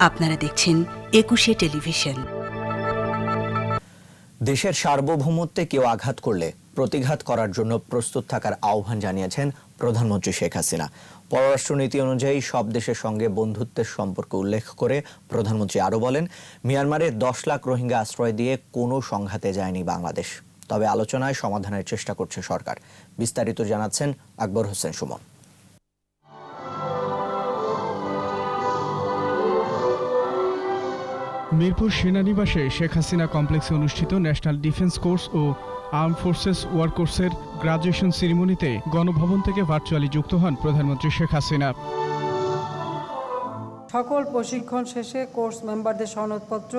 আপনারা দেখছেন একুশে টেলিভিশন। দেশের সার্বভৌমত্বে কেউ আঘাত করলে প্রতিঘাত করার জন্য প্রস্তুত থাকার আহ্বান জানিয়েছেন প্রধানমন্ত্রী শেখ হাসিনা। পররাষ্ট্রনীতি অনুযায়ী সব দেশের সঙ্গে বন্ধুত্বের সম্পর্ক উল্লেখ করে প্রধানমন্ত্রী আরও বলেন, মিয়ানমারে দশ লাখ রোহিঙ্গা আশ্রয় দিয়ে কোনো সংঘাতে যায়নি বাংলাদেশ। তবে আলোচনায় সমাধানের চেষ্টা করছে সরকার। বিস্তারিত জানাচ্ছেন আকবর হোসেন সুমন। মিরপুর সেনানিবাসে শেখ হাসিনা কমপ্লেক্সে অনুষ্ঠিত ন্যাশনাল ডিফেন্স কোর্স ও আর্ম ফোর্সেস ওয়ার কোর্সের গ্রাজুয়েশন সেরিমনিতে গণভবন থেকে ভার্চুয়ালি যুক্ত হন প্রধানমন্ত্রী শেখ হাসিনা। সকল প্রশিক্ষণ শেষে কোর্স মেম্বারদের সনদপত্র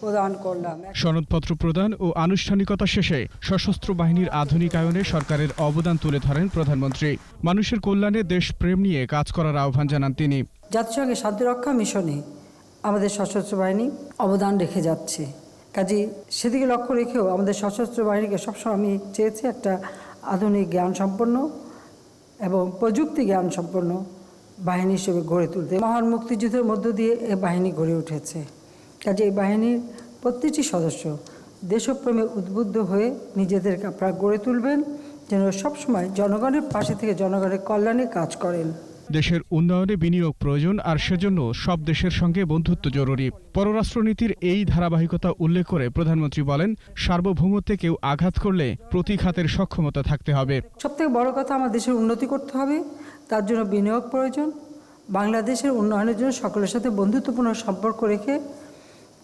প্রদান করলাম। সনদপত্র প্রদান ও আনুষ্ঠানিকতা শেষে সশস্ত্র বাহিনীর আধুনিকায়নে সরকারের অবদান তুলে ধরেন প্রধানমন্ত্রী। মানুষের কল্যাণে দেশপ্রেম নিয়ে কাজ করার আহ্বান জানান তিনি। জাতিসংঘের শান্তিরক্ষা মিশনে আমাদের সশস্ত্র বাহিনী অবদান রেখে যাচ্ছে। কাজে সেদিকে লক্ষ্য রেখেও আমাদের সশস্ত্র বাহিনীকে সবসময় আমি চেয়েছি একটা আধুনিক জ্ঞান সম্পন্ন এবং প্রযুক্তি জ্ঞান সম্পন্ন বাহিনী হিসেবে গড়ে তুলতে। মহান মুক্তিযুদ্ধের মধ্য দিয়ে এ বাহিনী গড়ে উঠেছে। কাজে এই বাহিনীর প্রতিটি সদস্য দেশপ্রেমে উদ্বুদ্ধ হয়ে নিজেদেরকে আপনারা গড়ে তুলবেন, যেন সবসময় জনগণের পাশে থেকে জনগণের কল্যাণে কাজ করেন। দেশের উন্নয়নে বিনিয়োগ প্রয়োজন আর সেজন্য সব দেশের সঙ্গে বন্ধুত্ব জরুরি। পররাষ্ট্রনীতির এই ধারাবাহিকতা উল্লেখ করে প্রধানমন্ত্রী বলেন, সার্বভৌমত্বে কেউ আঘাত করলে প্রতিঘাতের সক্ষমতা থাকতে হবে। সবথেকে বড় কথা আমার দেশের উন্নতি করতে হবে, তার জন্য বিনিয়োগ প্রয়োজন। বাংলাদেশের উন্নয়নের জন্য সকলের সাথে বন্ধুত্বপূর্ণ সম্পর্ক রেখে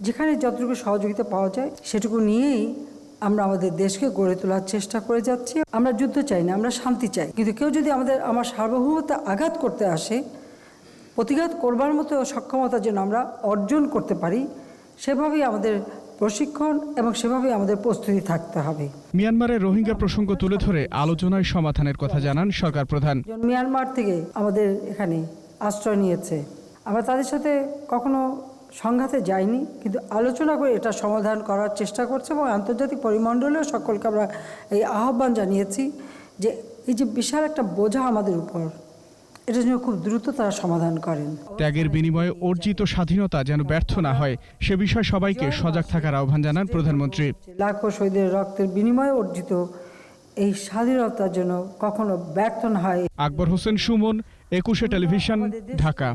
যেখানে যতটুকু সহযোগিতা পাওয়া যায়, সেটুকু নিয়েই আমরা আমাদের দেশকে গড়ে তোলার চেষ্টা করে যাচ্ছি। আমরা যুদ্ধ চাই না আমরা শান্তি চাই। কিন্তু কেউ যদি আমাদের আমার সার্বভৌমতা আঘাত করতে আসে প্রতিঘাত করবার মতো সক্ষমতা যেন আমরা অর্জন করতে পারি সেভাবেই আমাদের প্রশিক্ষণ এবং সেভাবেই আমাদের প্রস্তুতি থাকতে হবে। মিয়ানমারের রোহিঙ্গা প্রসঙ্গ তুলে ধরে আলোচনায় সমাধানের কথা জানান সরকার প্রধান। মিয়ানমার থেকে আমাদের এখানে আশ্রয় নিয়েছে। আমরা তাদের সাথে কখনো সংঘাতে যাইনি কিন্তু আলোচনা করে এটা সমাধান করার চেষ্টা করছে এবং আন্তর্জাতিক পরিমণ্ডলেও সকলকে আমরা এই আহ্বান জানিয়েছি যে এই যে বিশাল একটা বোঝা আমাদের উপর এটা যেন খুব দ্রুত তারা সমাধান করেন। ত্যাগের বিনিময়ে অর্জিত স্বাধীনতা যেন ব্যর্থ না হয় সে বিষয়ে সবাইকে সজাগ থাকার আহ্বান জানান প্রধানমন্ত্রী। লাখো শহীদের রক্তের বিনিময়ে অর্জিত এই স্বাধীনতার জন্য কখনো ব্যর্থ না হয়। আকবর হোসেন সুমন একুশে টেলিভিশন ঢাকা।